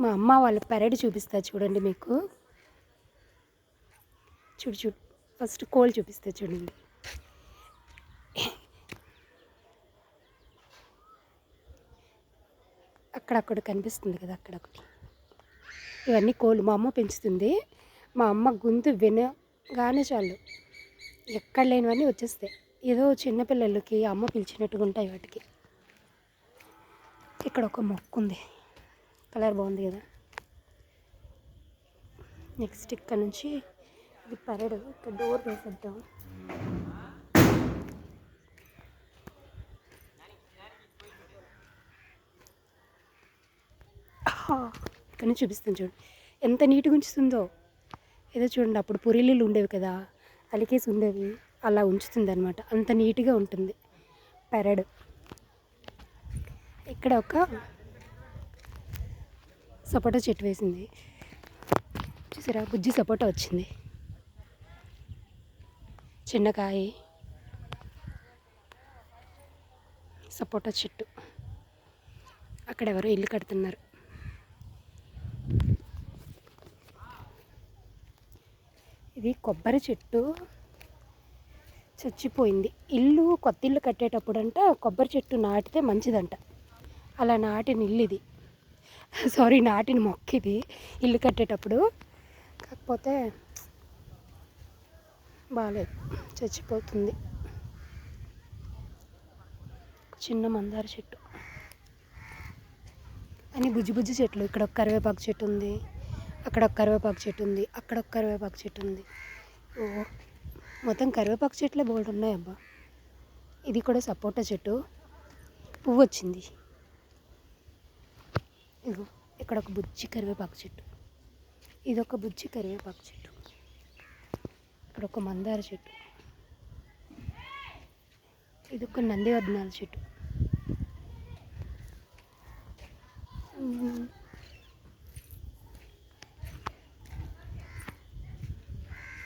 మా అమ్మ వాళ్ళ పెరడు చూపిస్తా చూడండి మీకు. చూడు చూడు. ఫస్ట్ కోల్ చూపిస్తా చూడండి. అక్కడక్కడ కనిపిస్తుంది కదా అక్కడొకటి. ఇవన్నీ కోళ్ళు మా అమ్మ పెంచుతుంది. మా అమ్మ గొంతు వినగానే చాలు. ఎక్కడ లేనివన్నీ వచ్చేస్తాయి. ఏదో చిన్నపిల్లలకి అమ్మ పిలిచినట్టుగా ఉంటాయి వాటికి. ఇక్కడ ఒక మొక్క ఉంది కలర్ బాగుంది కదా. నెక్స్ట్ ఇక్కడ నుంచి ఇది పరడు. ఇక్కడ డోర్ వేసేద్దాం. ఇక్కడ నుంచి చూపిస్తాను చూడండి ఎంత నీట్గా ఉంచుతుందో. ఏదో చూడండి అప్పుడు పురిలీలు ఉండేవి కదా. అలికేసి ఉండేవి. అలా ఉంచుతుంది అనమాట అంత నీట్గా ఉంటుంది. పెరడు. ఇక్కడ ఒక సపోటా చెట్టు వేసింది. చూసారా? బుజ్జి సపోటా వచ్చింది. చిన్నకాయ సపోటా చెట్టు. అక్కడ ఎవరో ఇల్లు కడుతున్నారు. ఇది కొబ్బరి చెట్టు. చచ్చిపోయింది. ఇల్లు కొత్త ఇల్లు కట్టేటప్పుడు అంట కొబ్బరి చెట్టు నాటితే మంచిదంట. అలా నాటిన ఇల్లు ఇది. సారీ నాటిన మొక్క ఇది. ఇల్లు కట్టేటప్పుడు. కాకపోతే బాగాలేదు చచ్చిపోతుంది. చిన్న మందార చెట్టు. అని బుజ్జి బుజ్జి చెట్లు. ఇక్కడ ఒక కరివేపాకు చెట్టు ఉంది. అక్కడ ఒక కరివేపాకు చెట్టు ఉంది. అక్కడ ఒక కరివేపాకు చెట్టు ఉంది. ఓ మొత్తం కరివేపాకు చెట్లే బోల్డ్ ఉన్నాయి అబ్బా ఇది కూడా సపోటా చెట్టు. పువ్వు వచ్చింది. ఇగో ఇక్కడ ఒక బుజ్జి కరివేపాకు చెట్టు. ఇది ఒక బుజ్జి కరివేపాకు చెట్టు. ఇక్కడ ఒక మందార చెట్టు. ఇది ఒక నందివర్ధనాల చెట్టు.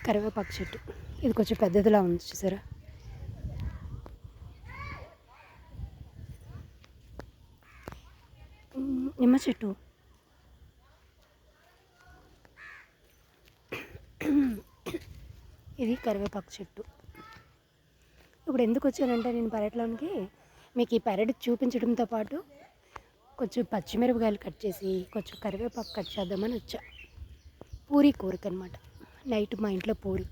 కరివేపాకు చెట్టు. ఇది కొంచెం పెద్దదిలా ఉంది చూసారా? నిమ్మ చెట్టు. ఇది కరివేపాకు చెట్టు. ఇప్పుడు ఎందుకు వచ్చానంటే నేను పెరట్లోనికి మీకు ఈ పెరడు చూపించడంతో పాటు కొంచెం పచ్చిమిరపకాయలు కట్ చేసి కొంచెం కరివేపాకు కట్ చేద్దామని వచ్చా. పూరి కోరిక అనమాట నైట్ మా ఇంట్లో పూరి.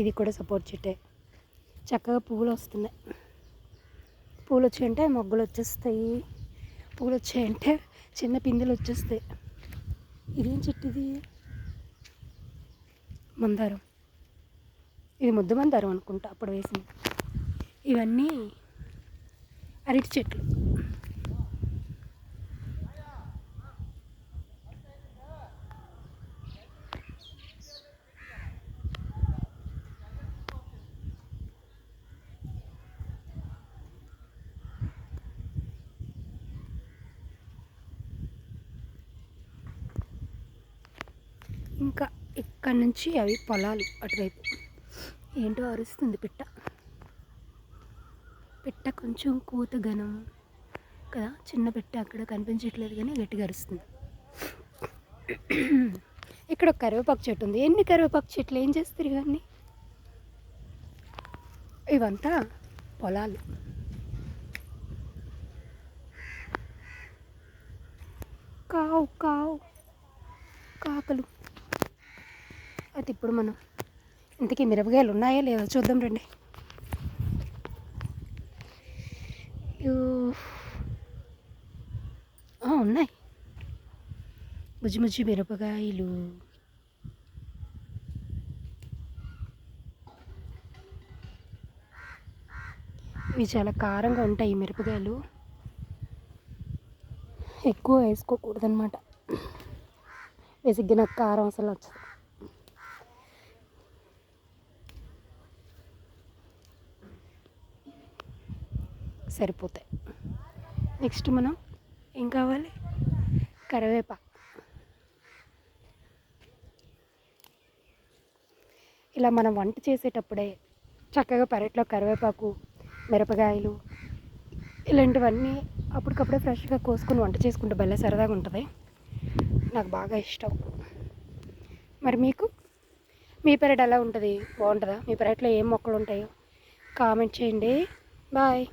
ఇది కూడా సపోర్ట్ చెట్టే. చక్కగా పువ్వులు వస్తున్నాయి. పూలు వచ్చాయంటే మొగ్గలు వచ్చేస్తాయి పూలు వచ్చాయంటే చిన్న పిందెలు వచ్చేస్తాయి ఇదేం చెట్టు ఇది మందారం. ఇది ముద్ద మందారం అనుకుంటా అప్పుడు వేసింది. ఇవన్నీ అరటి చెట్లు. ఇంకా ఇక్కడ నుంచి అవి పొలాలు అటువైపు. ఏంటో అరుస్తుంది పిట్ట. పిట్ట కొంచెం కూత ఘనం కదా చిన్న పిట్ట అక్కడ కనిపించట్లేదు కానీ గట్టిగా అరుస్తుంది. ఇక్కడ ఒక కరివేపాకు చెట్టు ఉంది. ఎన్ని కరివేపాకు చెట్లు? ఏం చేస్తారు ఇవన్నీ? ఇవంతా పొలాలు. కావు కావు. కాకలు. అయితే ఇప్పుడు మనం ఇంతకీ మిరపకాయలు ఉన్నాయా లేదో చూద్దాం రండి. ఉన్నాయి. బుజ్జి బుజ్జి మిరపకాయలు. ఇవి చాలా కారంగా ఉంటాయి ఈ మిరపకాయలు. ఎక్కువ వేసుకోకూడదనమాట వేసిగ్గిన కారం అసలు నచ్చదు. సరిపోతాయి. నెక్స్ట్ మనం ఏం కావాలి? కరివేపాకు. ఇలా మనం వంట చేసేటప్పుడే చక్కగా పెరట్లో కరివేపాకు మిరపకాయలు ఇలాంటివన్నీ అప్పటికప్పుడే ఫ్రెష్గా కోసుకుని వంట చేసుకుంటే భలే సరదాగా ఉంటుంది. నాకు బాగా ఇష్టం. మరి మీకు? మీ పెరట్ ఎలా ఉంటుంది? బాగుంటుందా? మీ పెరట్లో ఏం మొక్కలు ఉంటాయో కామెంట్ చేయండి. బాయ్.